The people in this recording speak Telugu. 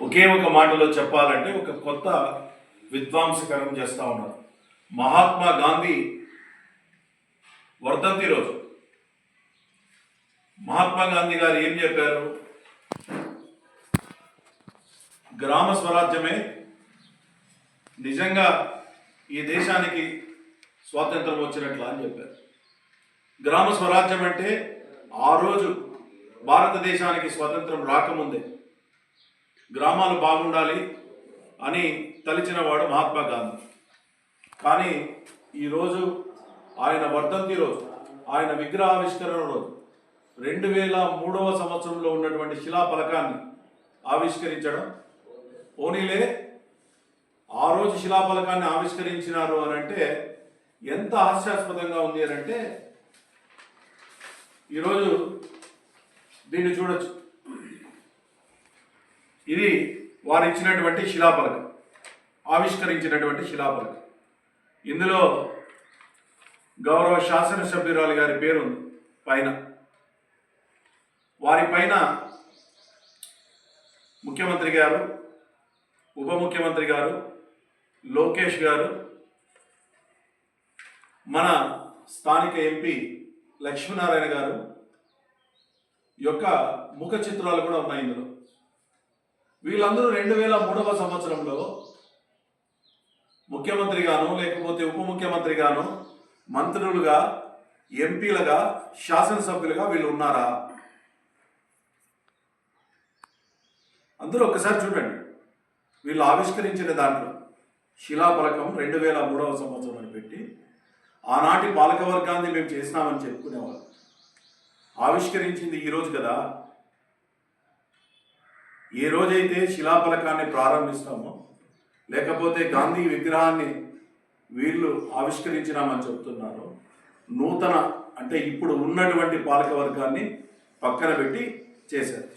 ఒకే ఒక మాటలో చెప్పాలంటే ఒక కొత్త విద్వాంసకరం చేస్తా ఉన్నారు. మహాత్మా గాంధీ వర్ధంతి రోజు. మహాత్మా గాంధీ గారు ఏం చెప్పారు? గ్రామ స్వరాజ్యమే నిజంగా ఈ దేశానికి స్వాతంత్రం వచ్చినట్లా అని చెప్పారు. గ్రామ స్వరాజ్యం అంటే ఆ రోజు భారతదేశానికి స్వాతంత్రం రాకముందే గ్రామాలు బాగుండాలి అని తలిచిన వాడు మహాత్మా గాంధీ. కానీ ఈరోజు ఆయన వర్ధంతి రోజు ఆయన విగ్రహావిష్కరణ రోజు రెండు వేల మూడవ సంవత్సరంలో ఉన్నటువంటి శిలాఫలకాన్ని ఆవిష్కరించడం పోనీలే ఆ రోజు శిలాఫలకాన్ని ఆవిష్కరించినారు అని అంటే ఎంత హాస్యాస్పదంగా ఉంది అని అంటే ఈరోజు దీన్ని చూడొచ్చు. ఇది వారు ఇచ్చినటువంటి శిలాఫలకం ఆవిష్కరించినటువంటి శిలాఫలకం. ఇందులో గౌరవ శాసనసభ్యురాలు గారి పేరు పైన. వారి పైన ముఖ్యమంత్రి గారు ఉప ముఖ్యమంత్రి గారు లోకేష్ గారు మన స్థానిక ఎంపీ లక్ష్మీనారాయణ గారు యొక్క ముఖ చిత్రాలు కూడా ఉన్నాయి ఇందులో. వీళ్ళందరూ రెండు వేల మూడవ సంవత్సరంలో ముఖ్యమంత్రిగాను లేకపోతే ఉప ముఖ్యమంత్రిగాను మంత్రులుగా ఎంపీలుగా శాసనసభ్యులుగా వీళ్ళు ఉన్నారా? అందరూ ఒక్కసారి చూడండి. వీళ్ళు ఆవిష్కరించిన దాంట్లో శిలాఫలకం రెండు వేల మూడవ సంవత్సరం అని పెట్టి ఆనాటి పాలకవర్గాన్ని మేము చేసినామని చెప్పుకునేవాళ్ళు. ఆవిష్కరించింది ఈరోజు కదా ఏ రోజైతే శిలాఫలకాన్ని ప్రారంభిస్తామో లేకపోతే గాంధీ విగ్రహాన్ని వీళ్ళు ఆవిష్కరించినామని చెప్తున్నారు నూతన అంటే ఇప్పుడు ఉన్నటువంటి పాలకవర్గాన్ని పక్కన పెట్టి చేశారు.